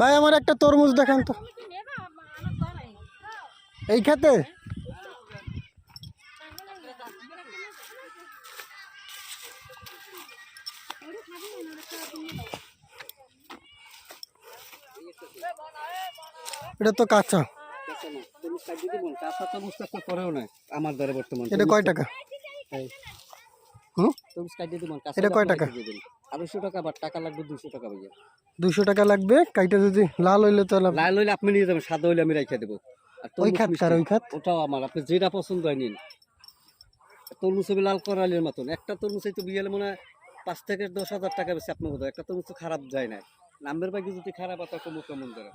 ভাই আমার একটা তরমুজ দেখান তো। এই খেতে? এটা তো কাঁচা। আমার দ্বারা বর্তমান এটা কয় টাকা? হুম এটা কয় টাকা? আড়াইশো টাকা বা টাকা লাগবে দুশো টাকা ভাইয়া। দুশো টাকা লাগবে কাইটা যদি লাল হইলে তো লাল হইলে আপনি নিয়ে যাবেন সাদা হইলে আমি রেখে দেবো। ওই খাত কার ওই খাত? ওটাও আমার আপনি যেটা পছন্দ হয় নিন। তরমুজ হবে লাল করালের মতন। একটা তরমুজ তো বিয়ালে মনে হয় পাঁচ থেকে দশ হাজার টাকা বেশি আপনার বোধ একটা তরমুজ তো খারাপ যায় না। নাম্বার বাইকে যদি খারাপ হয় তখন কেমন করে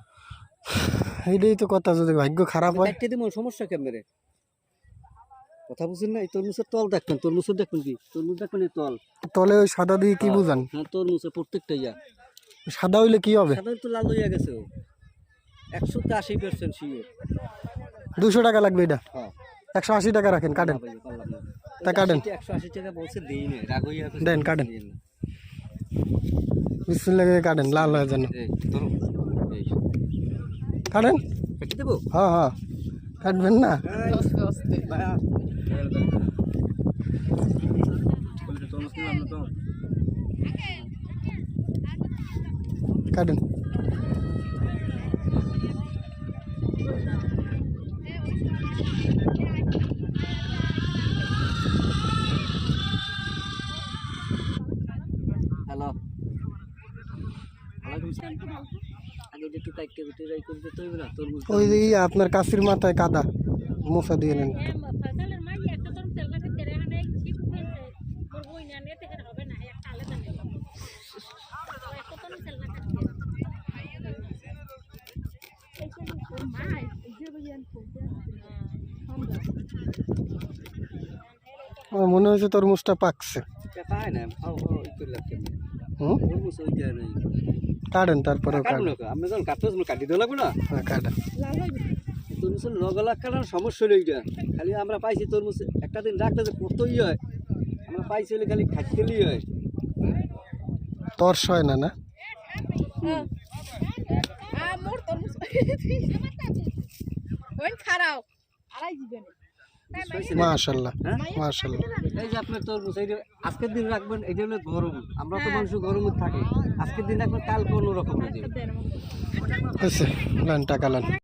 তো কথা যদি ভাগ্য খারাপ হয় সমস্যা কেমন রে? কথা বুঝছেন না? এই তরমুজের তল দেখবেন তরমুজের দেখবেন কি? তরমুজ দেখবেন এই তল। তলে ওই সাদা দিয়ে কি বুঝান? হ্যাঁ তরমুজের প্রত্যেকটা ইয়া সাদা হইলে কি হবে? সাধারণত তো লাল হইয়া গেছে ও। একশো আশি পার্সেন্ট শিওর দুশো টাকা লাগবে এটা? হ্যাঁ। একশো আশি টাকা রাখেন কাটেন। তা কাটেন। একশো আশি টাকা বলছে দেই না রাগ হইয়া দেন, কাটেন। বিসমিল্লাহ কাটেন লাল হয়ে যেন। কাটেন? হ্যাঁ হ্যাঁ। কাটবেন না? কাটেন হ্যালো আগে যে একটু কাটতে কুটে রাই করে দিতে হইবে না তরমুজ ওই যে ইয়ে আপনার কাশির মাথায় কাদা মশা দিয়ে নেন ফসলের মাঝে একটা তোর তেল কাছে তেরে এখানে ঠিক ফেলছে মোর বই না নিতে এখানে হবে না একটা আলাদা নেব একটা তোর তেল কাছে আমার মনে হয়েছে তরমুজটা পাকছে এটা পায় না খাও খাও ই করে লাগছে হুম তরমুজ ওই দেয় নাই কাটেন তারপরেও কাটবো কাটেন না আপনি যখন কাটতে আসবেন কাটি দেওয়া লাগবে না? হ্যাঁ কাটেন। তরমুজের লগলাগ কাটার সমস্যা হলো এইটা খালি আমরা পাইছি তরমুজ একটা দিন রাখতে যে কতই হয় আমরা পাইছি হলে খালি হয়। তর্স হয় না না? মোর তোর ওই খারাপ আড়াই দিবেন। মাশাল্লাহ হ্যাঁ? মাশাল্লাহ এই যে আপনি তরমুজ এই আজকের দিন রাখবেন এটা হলো গরম। আমরা তো মানুষ গরমে থাকি। আজকের দিন রাখবেন কাল কোনো রকম হয়ে লান টাকা লান